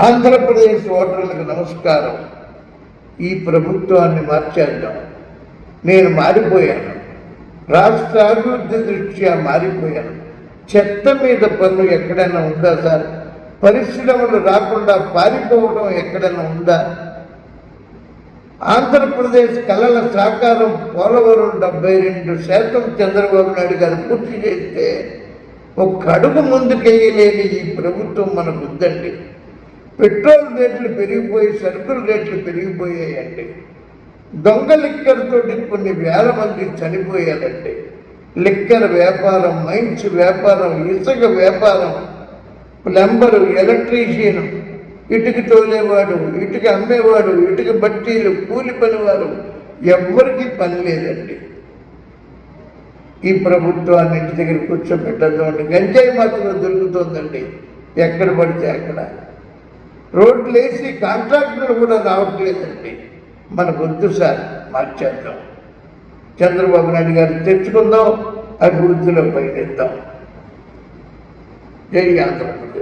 ఆంధ్రప్రదేశ్ ఓటర్లకు నమస్కారం. ఈ ప్రభుత్వాన్ని మార్చేద్దాం. నేను మారిపోయాను. రాష్ట్ర అభివృద్ధి దృష్ట్యా మారిపోయాను. చెత్త మీద పన్ను ఎక్కడైనా ఉందా సార్? పరిశ్రమలు రాకుండా పారిపోవడం ఎక్కడైనా ఉందా? ఆంధ్రప్రదేశ్ కళల సాకారం పోలవరం డెబ్బై రెండు శాతం చంద్రబాబు నాయుడు గారు పూర్తి చేస్తే ఒక్క అడుగు ముందుకెయ్యలేని ఈ ప్రభుత్వం మనకు వద్దండి పెట్రోల్ రేట్లు పెరిగిపోయి సరుకుల రేట్లు పెరిగిపోయాయండి. దొంగ లిక్కర్తోటి కొన్ని వేల మంది చనిపోయారండి. లిక్కర్ వ్యాపారం మైన్స్ వ్యాపారం ఇసుక వ్యాపారం ప్లంబరు ఎలక్ట్రీషియన్ ఇటుక తోలేవాడు ఇటుక అమ్మేవాడు ఇటుక బట్టీలు కూలి పనివారు ఎవ్వరికీ పని లేదండి. ఈ ప్రభుత్వాన్ని ఇంటి దగ్గర కూర్చోబెట్టడం గంజాయి మాత్రం దొరుకుతుందండి. ఎక్కడ పడితే అక్కడ. రోడ్లు వేసి కాంట్రాక్టర్లు కూడా రావట్లేదండి. మన వద్దు సార్ మార్చేద్దాం చంద్రబాబు నాయుడు గారు తెచ్చుకుందాం అభివృద్ధిలో పయనిద్దాం. జై ఆంధ్రప్రదేశ్.